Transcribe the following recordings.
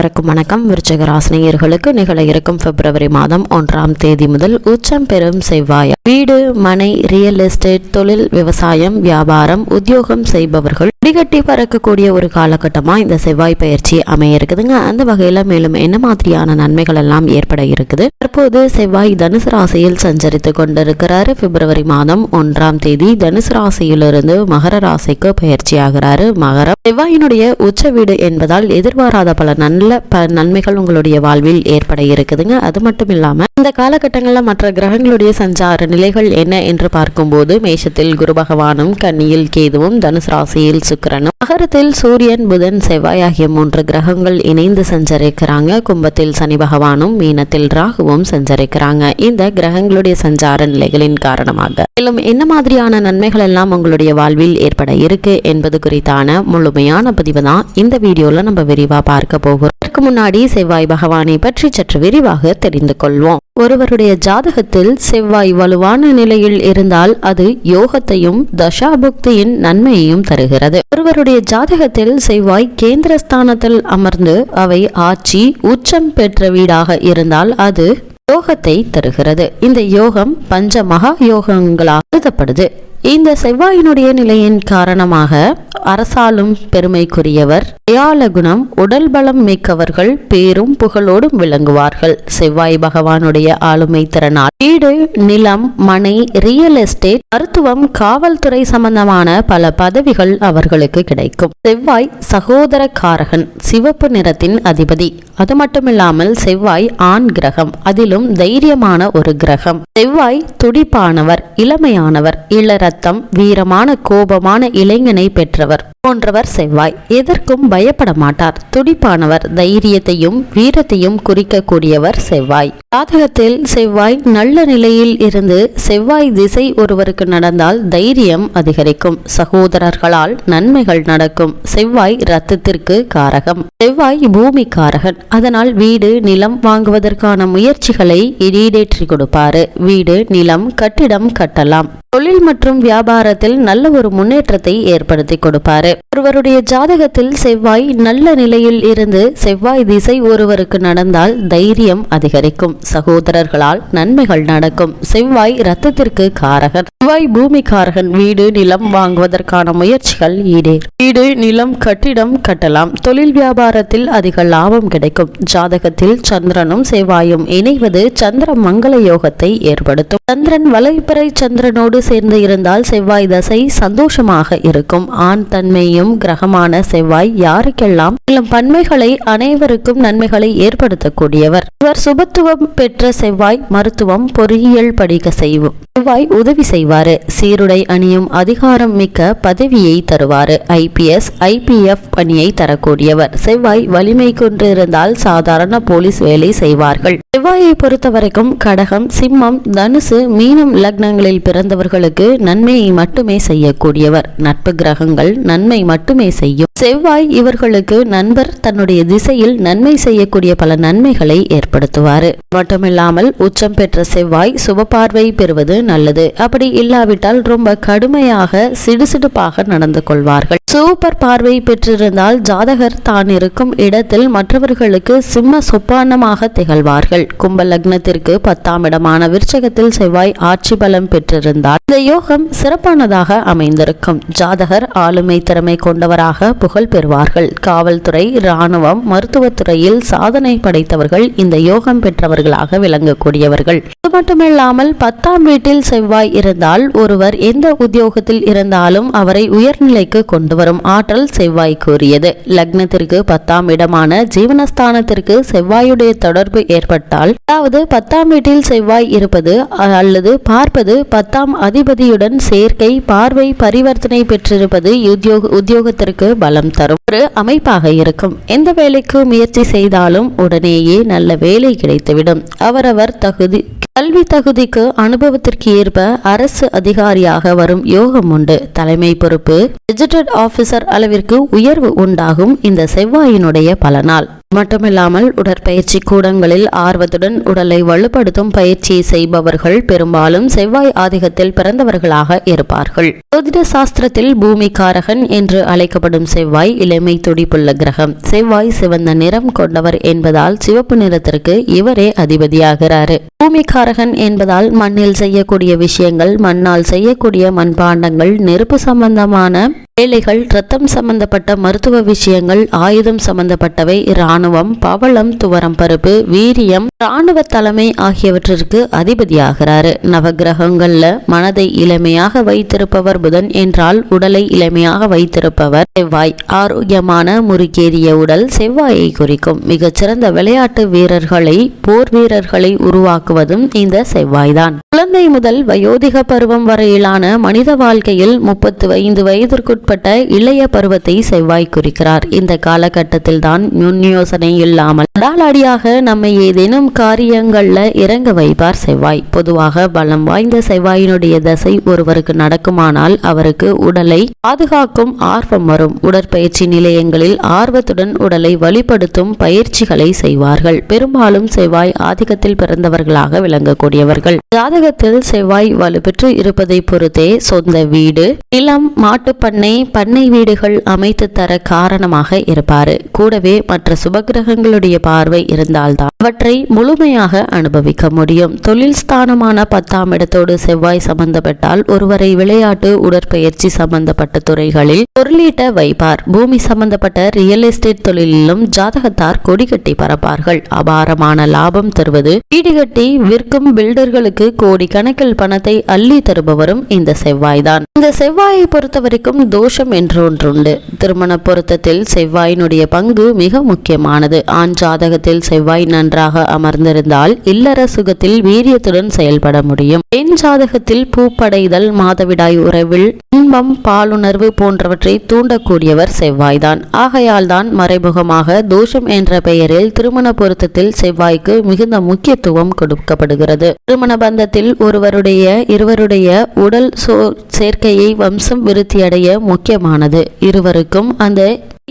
அனைவருக்கும் வணக்கம். விருச்சக ராசினியர்களுக்கு நிகழ இருக்கும் பிப்ரவரி மாதம் ஒன்றாம் தேதி முதல் உச்சம் பெறும் செவ்வாய். வீடு மனை ரியல் எஸ்டேட் தொழில் விவசாயம் வியாபாரம் உத்தியோகம் செய்பவர்கள் இடிகட்டி பறக்கக்கூடிய ஒரு காலகட்டமா இந்த செவ்வாய் பயிற்சி அமைய இருக்குதுங்க. அந்த வகையில மேலும் என்ன மாதிரியான நன்மைகள் எல்லாம் ஏற்பட இருக்குது? தற்போது செவ்வாய் தனுசு ராசியில் சஞ்சரித்து கொண்டிருக்கிறாரு. பிப்ரவரி மாதம் ஒன்றாம் தேதி தனுசு ராசியிலிருந்து மகர ராசிக்கு பயிற்சி ஆகிறாரு. மகரம் செவ்வாயினுடைய உச்ச வீடு என்பதால் எதிர்பாராத பல நல்ல ப நன்மைகள் உங்களுடைய வாழ்வில் ஏற்பட இருக்குதுங்க. அது மட்டும் இல்லாம இந்த காலகட்டங்களில் மற்ற கிரகங்களுடைய சஞ்சார நிலைகள் என்ன என்று பார்க்கும்போது மேஷத்தில் குரு பகவானும் கன்னியில் கேதுவும் தனுசு ராசியில் சுக்கிரனும் மகரத்தில் சூரியன் புதன் செவ்வாய் ஆகிய மூன்று கிரகங்கள் இணைந்து சஞ்சரிக்கிறாங்க. கும்பத்தில் சனி பகவானும் மீனத்தில் ராகுவும் சஞ்சரிக்கிறாங்க. இந்த கிரகங்களுடைய சஞ்சார நிலைகளின் காரணமாக. மேலும் என்ன மாதிரியான நன்மைகள் எல்லாம் உங்களுடைய வாழ்வில் ஏற்பட இருக்கு என்பது குறித்தான முழுமையான பதிவு தான் இந்த வீடியோல நம்ம விரிவா பார்க்க போகிறோம். அதற்கு முன்னாடி செவ்வாய் பகவானை பற்றி சற்று விரிவாக தெரிந்து கொள்வோம். ஒருவருடைய ஜாதகத்தில் செவ்வாய் வலுவான நிலையில் இருந்தால் அது யோகத்தையும் தசாபுக்தியின் நன்மையையும் தருகிறது. ஒருவருடைய ஜாதகத்தில் செவ்வாய் கேந்திரஸ்தானத்தில் அமர்ந்து அவை ஆட்சி உச்சம் பெற்ற வீடாக இருந்தால் அது யோகத்தை தருகிறது. இந்த யோகம் பஞ்ச மகா யோகங்களாக கருதப்படுது. இந்த செவ்வாயினுடைய நிலையின் காரணமாக அரசாலும் பெருமைக்குரியவர். தயால குணம் உடல் பலம் மிக்கவர்கள் பேரும் புகழோடும் விளங்குவார்கள். செவ்வாய் பகவானுடைய ஆளுமை திறனால் வீடு நிலம் மனை ரியல் எஸ்டேட் மருத்துவம் காவல்துறை சம்பந்தமான பல பதவிகள் அவர்களுக்கு கிடைக்கும். செவ்வாய் சகோதர காரகன் சிவப்பு நிறத்தின் அதிபதி. அது மட்டுமில்லாமல் செவ்வாய் ஆண் கிரகம் அதிலும் தைரியமான ஒரு கிரகம். செவ்வாய் துடிப்பானவர் இளமையானவர் இளரத்தம் வீரமான கோபமான இளைஞனை பெற்றவர் போன்றவர் செவ்வாய். எதற்கும் பயப்பட மாட்டார். துடிப்பானவர் தைரியத்தையும் வீரத்தையும் குறிக்கக்கூடியவர் செவ்வாய். ஜாதகத்தில் செவ்வாய் நல்ல நிலையில் இருந்து செவ்வாய் திசை ஒருவருக்கு நடந்தால் தைரியம் அதிகரிக்கும். சகோதரர்களால் நன்மைகள் நடக்கும். செவ்வாய் ரத்தத்திற்கு காரகம். செவ்வாய் பூமி காரகன் அதனால் வீடு நிலம் வாங்குவதற்கான முயற்சிகளை ஈடேற்றி கொடுப்பாரு. வீடு நிலம் கட்டிடம் கட்டலாம். தொழில் மற்றும் வியாபாரத்தில் நல்ல ஒரு முன்னேற்றத்தை ஏற்படுத்தி கொடுப்பாரு. ஒருவருடைய ஜாதகத்தில் செவ்வாய் நல்ல நிலையில் இருந்து செவ்வாய் திசை ஒருவருக்கு நடந்தால் தைரியம் அதிகரிக்கும். சகோதரர்களால் நன்மைகள் நடக்கும். செவ்வாய் ரத்தத்திற்கு காரகன் செவ்வாய் பூமிக்காரகன். வீடு நிலம் வாங்குவதற்கான முயற்சிகள் ஈடேறும் வீடு நிலம் கட்டிடம் கட்டலாம். தொழில் வியாபாரத்தில் அதிக லாபம் கிடைக்கும். இருக்கும் ஜாதகத்தில் சந்திரனும் செவ்வாயும் இணைவது சந்திர மங்கள யோகத்தை ஏற்படுத்தும். சந்திரன் வலைப்பிறை சந்திரனோடு சேர்ந்து இருந்தால் செவ்வாய் தசை சந்தோஷமாக இருக்கும். ஆண் தன்மையும் கிரகமான செவ்வாய் யாருக்கெல்லாம் மேலும் பன்மைகளை அனைவருக்கும் நன்மைகளை ஏற்படுத்தக்கூடியவர். இவர் சுபத்துவம் பெற்ற செவ்வாய் மருத்துவம் பொறியியல் படிக்க செய்வோம் செவ்வாய் உதவி செய்வாரு. சீருடை அணியும் அதிகாரம் மிக்க பதவியை தருவாரு. ஐபிஎஸ் ஐபிஎஃப் பணியை தரக்கூடியவர். செவ்வாய் வலிமை கொண்டிருந்தால் சாதாரண போலீஸ் வேலை செய்வார்கள். செவ்வாயை பொறுத்தவரைக்கும் கடகம் சிம்மம் தனுசு மீனம் லக்னங்களில் பிறந்தவர்களுக்கு நன்மையை மட்டுமே செய்யக்கூடியவர். நட்பு கிரகங்கள் நன்மை மட்டுமே செய்யும். செவ்வாய் இவர்களுக்கு நண்பர் தன்னுடைய திசையில் நன்மை செய்யக்கூடிய பல நன்மைகளை ஏற்படுத்துவார். மட்டுமில்லாமல் உச்சம் பெற்ற செவ்வாய் சுபபார்வை பெறுவது நல்லது. அப்படி இல்லாவிட்டால் ரொம்ப கடுமையாக சிடுசிடுப்பாக நடந்து கொள்வார்கள். சூப்பர் பார்வை பெற்றிருந்தால் ஜாதகர் தான் இருக்கும் இடத்தில் மற்றவர்களுக்கு சிம்ம சொப்பானமாக திகழ்வார்கள். கும்ப லக்னத்திற்கு பத்தாம் இடமான விருச்சகத்தில் செவ்வாய் ஆட்சி பலம் பெற்றிருந்தால் இந்த யோகம் சிறப்பானதாக அமைந்திருக்கும். ஜாதகர் ஆளுமை திறமை கொண்டவராக புகழ் பெறுவார்கள். காவல்துறை இராணுவம் மருத்துவத்துறையில் சாதனை படைத்தவர்கள் இந்த யோகம் பெற்றவர்களாக விளங்கக்கூடியவர்கள். அது மட்டுமில்லாமல் பத்தாம் வீட்டில் செவ்வாய் இருந்தால் ஒருவர் எந்த உத்தியோகத்தில் இருந்தாலும் அவரை உயர்நிலைக்கு கொண்டு வரும் ஆற்றல் செவ்வாய் கூறியது. லக்னத்திற்கு பத்தாம் இடமான ஜீவனஸ்தானத்திற்கு செவ்வாயுடைய தொடர்பு ஏற்பட்டால் அதாவது பத்தாம் வீட்டில் செவ்வாய் இருப்பது அல்லது பார்ப்பது பத்தாம் அதிபதியுடன் சேர்க்கை பார்வை பரிவர்த்தனை பெற்றிருப்பது உத்தியோக உத்தியோகத்திற்கு பலம் தரும். ஒரு அமைப்பாக இருக்கும். எந்த வேலைக்கு முயற்சி செய்தாலும் உடனேயே நல்ல வேலை கிடைத்துவிடும். அவரவர் தகுதி கல்வி தகுதிக்கு அனுபவத்திற்கு ஏற்ப அரசு அதிகாரியாக வரும் யோகம் உண்டு. தலைமை பொறுப்பு கெஜெட்டட் ஆபீசர் அளவிற்கு உயர்வு உண்டாகும் இந்த செவ்வாயினுடைய பலனால். மட்டுமில்லாமல் உடற்பயிற்சி கூடங்களில் ஆர்வத்துடன் உடலை வலுப்படுத்தும் பயிற்சியை செய்பவர்கள் பெரும்பாலும் செவ்வாய் ஆதிக்கத்தில் பிறந்தவர்களாக இருப்பார்கள். ஜோதிட சாஸ்திரத்தில் பூமிகாரகன் என்று அழைக்கப்படும் செவ்வாய் இளமை துடிப்புள்ள கிரகம். செவ்வாய் சிவந்த நிறம் கொண்டவர் என்பதால் சிவப்பு நிறத்திற்கு இவரே அதிபதியாகிறாரு. பூமிகாரகன் என்பதால் மண்ணில் செய்யக்கூடிய விஷயங்கள் மண்ணால் செய்யக்கூடிய மண்பாண்டங்கள் நெருப்பு சம்பந்தமான வேலைகள் ரத்தம் சம்பந்தப்பட்ட மருத்துவ விஷயங்கள் ஆயுதம் சம்பந்தப்பட்டவை இராணுவம் பவளம் துவரம் பருப்பு வீரியம் இராணுவ தலைமை ஆகியவற்றிற்கு அதிபதியாகிறாரு. நவகிரகங்கள்ல மனதை இளமையாக வைத்திருப்பவர் புதன் என்றால் உடலை இளமையாக வைத்திருப்பவர் செவ்வாய். ஆரோக்கியமான முறுக்கேறிய உடல் செவ்வாயை குறிக்கும். மிகச்சிறந்த விளையாட்டு வீரர்களை போர் வீரர்களை உருவாக்குவதும் இந்த செவ்வாய்தான். குழந்தை முதல் வயோதிக பருவம் வரையிலான மனித வாழ்க்கையில் முப்பத்து ஐந்து வயதிற்குட்பட்ட இளைய பருவத்தை செவ்வாய் குறிக்கிறார். இந்த காலகட்டத்தில் தான் முன் யோசனை இல்லாமல் அடாலடியாக நம்மை ஏதேனும் காரியங்கள்ல இறங்க வைப்பார் செவ்வாய். பொதுவாக பலம் வாய்ந்த செவ்வாயினுடைய தசை ஒருவருக்கு நடக்குமானால் அவருக்கு உடலை பாதுகாக்கும் ஆர்வம் வரும். உடற்பயிற்சி நிலையங்களில் ஆர்வத்துடன் உடலை வழிப்படுத்தும் பயிற்சிகளை செய்வார்கள். பெரும்பாலும் செவ்வாய் ஆதிக்கத்தில் பிறந்தவர்களாக விளங்கக்கூடியவர்கள். ஜாதகத்தில் செவ்வாய் வலுப்பெற்று இருப்பதை பொறுத்தே சொந்த வீடு நிலம் மாட்டுப்பண்ணை பண்ணை வீடுகள் அமைத்து தர காரணமாக இருப்பார். கூடவே மற்ற சுப சுபகிரகங்களுடைய பார்வை இருந்தால்தான் அவற்றை முழுமையாக அனுபவிக்க முடியும். தொழில் ஸ்தானமான பத்தாம் இடத்தோடு செவ்வாய் சம்பந்தப்பட்டால் ஒருவரை விளையாட்டு உடற்பயிற்சி சம்பந்தப்பட்ட துறைகளில் பொருளீட்ட வைப்பார். பூமி சம்பந்தப்பட்ட ரியல் எஸ்டேட் தொழிலிலும் ஜாதகத்தார் கொடி கட்டி பரப்பார்கள் அபாரமான லாபம் தருவது வீடு கட்டி விற்கும் பில்டர்களுக்கு கோடி கணக்கில் பணத்தை அள்ளி தருபவரும் இந்த செவ்வாய்தான். இந்த செவ்வாயை பொறுத்தவரைக்கும் தோஷம் என்று ஒன்றுண்டு. திருமண பொருத்தத்தில் செவ்வாயினுடைய பங்கு மிக முக்கியமானது ஆண் ஜாதகத்தில் செவ்வாய் நன்றாக அமர்ந்திருந்தால் இல்லற சுகத்தில் வீரியத்துடன் செயல்பட முடியும். பெண் ஜாதகத்தில் பூப்படைதல் மாதவிடாய் உறவில் இன்பம் பாலுணர்வு போன்றவற்றை தூண்டக்கூடியவர் செவ்வாய்தான். ஆகையால் தான் மறைமுகமாக தோஷம் என்ற பெயரில் திருமண பொருத்தத்தில் செவ்வாய்க்கு மிகுந்த முக்கியத்துவம் கொடுக்கப்படுகிறது. திருமண பந்தத்தில் ஒருவருடைய இருவருடைய உடல் சோ சேர்க்கையை வம்சம் விருத்தியடைய முக்கியமானது. இருவருக்கும் அந்த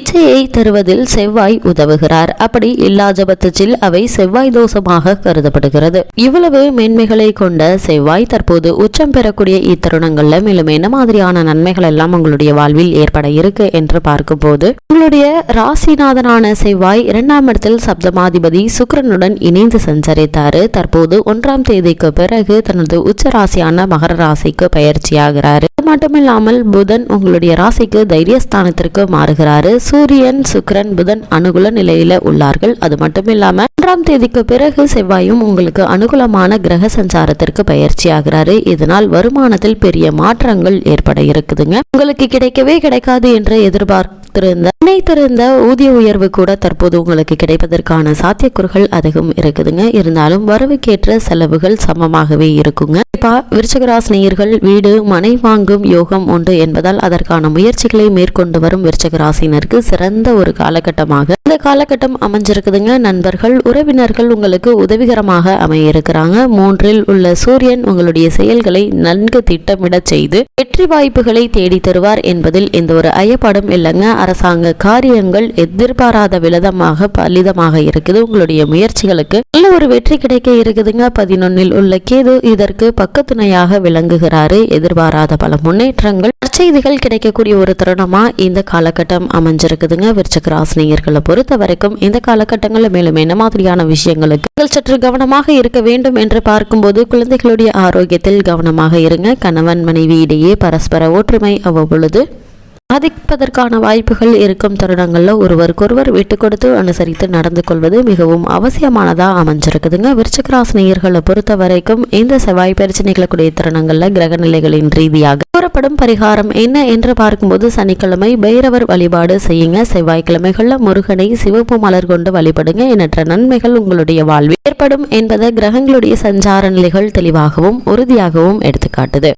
இச்சையை தருவதில் செவ்வாய் உதவுகிறார். அப்படி இல்லாத பட்சத்தில் அவை செவ்வாய் தோஷமாக கருதப்படுகிறது. இவ்வளவு மேன்மைகளை கொண்ட செவ்வாய் தற்போது உச்சம் பெறக்கூடிய இத்தருணங்கள்ல மேலும் என்ன மாதிரியான நன்மைகள் எல்லாம் உங்களுடைய வாழ்வில் ஏற்பட இருக்கு என்று பார்க்கும்போது உங்களுடைய ராசிநாதனான செவ்வாய் இரண்டாம் இடத்தில் சப்தமாதிபதி சுக்கரனுடன் இணைந்து சஞ்சரித்தாரு. தற்போது ஒன்றாம் தேதிக்கு பிறகு தனது உச்ச ராசியான மகர ராசிக்கு பயிற்சியாகிறார் அது மட்டுமில்லாமல் புதன் உங்களுடைய ராசிக்கு தைரியஸ்தானத்திற்கு மாறுகிறாரு. சூரியன் சுக்கிரன் புதன் அனுகூல நிலையில உள்ளார்கள். அது மட்டும் இல்லாம ஒன்றாம் தேதிக்கு பிறகு செவ்வாயும் உங்களுக்கு அனுகூலமான கிரக சஞ்சாரத்திற்கு பயிற்சியாகிறாரு. இதனால் வருமானத்தில் பெரிய மாற்றங்கள் ஏற்பட இருக்குதுங்க. உங்களுக்கு கிடைக்கவே கிடைக்காது என்று எதிர்பார்க்க எதிர்பார்த்திருந்த நினைத்திருந்த ஊதிய உயர்வு கூட தற்போது உங்களுக்கு கிடைப்பதற்கான சாத்தியக்கூறுகள் அதிகம் இருக்குதுங்க. இருந்தாலும் வரவுக்கேற்ற செலவுகள் சமமாகவே இருக்குங்க. இப்போ விருச்சகராசினியர்கள் வீடு மனை வாங்கும் யோகம் உண்டு என்பதால் அதற்கான முயற்சிகளை மேற்கொண்டு வரும் விருச்சகராசினருக்கு சிறந்த ஒரு காலகட்டமாக இந்த காலகட்டம் அமைஞ்சிருக்குதுங்க. நண்பர்கள் உறவினர்கள் உங்களுக்கு உதவிகரமாக அமையிருக்கிறாங்க. மூன்றில் உள்ள சூரியன் உங்களுடைய செயல்களை நன்கு திட்டமிட செய்து வெற்றி வாய்ப்புகளை தேடி தருவார் என்பதில் எந்த ஒரு ஐயப்பாடும் இல்லைங்க. அரசாங்க காரியங்கள் எதிர்பாராத விதமாக பலிதமாக இருக்குது. உங்களுடைய முயற்சிகளுக்கு நல்ல ஒரு வெற்றி கிடைக்க இருக்குதுங்க. பதினொன்னில் உள்ள கேது இதற்கு பக்கத்துணையாக விளங்குகிறாரு. எதிர்பாராத பல முன்னேற்றங்கள் செய்திகள் கிடைக்கக்கூடிய ஒரு தருணமா இந்த காலகட்டம் அமைஞ்சிருக்குதுங்க. விருச்சக ராசினியர்களை பொறுத்த வரைக்கும் இந்த காலகட்டங்களில் மேலும் என்ன மாதிரியான விஷயங்களுக்கு சற்று கவனமாக இருக்க வேண்டும் என்று பார்க்கும்போது குழந்தைகளுடைய ஆரோக்கியத்தில் கவனமாக இருங்க. கணவன் மனைவி இடையே பரஸ்பர ஒற்றுமை அவ்வப்பொழுது பாதிப்பதற்கான வாய்ப்புகள் இருக்கும் தருணங்களில் ஒருவருக்கொருவர் விட்டு கொடுத்து அனுசரித்து நடந்து கொள்வது மிகவும் அவசியமானதாக அமைஞ்சிருக்குதுங்க. விருச்சகராசினியர்களை பொறுத்த வரைக்கும் இந்த செவ்வாய் பிரச்சனைகளுக்குடைய தருணங்களில் கிரக நிலைகளின் ரீதியாக கூறப்படும் பரிகாரம் என்ன என்று பார்க்கும்போது சனிக்கிழமை பைரவர் வழிபாடு செய்யுங்க. செவ்வாய்க்கிழமைகளில் முருகனை சிவப்பு மலர் கொண்டு வழிபடுங்க. எண்ணற்ற நன்மைகள் உங்களுடைய வாழ்வில் ஏற்படும் என்பதை கிரகங்களுடைய சஞ்சார நிலைகள் தெளிவாகவும் உறுதியாகவும் எடுத்துக்காட்டுது.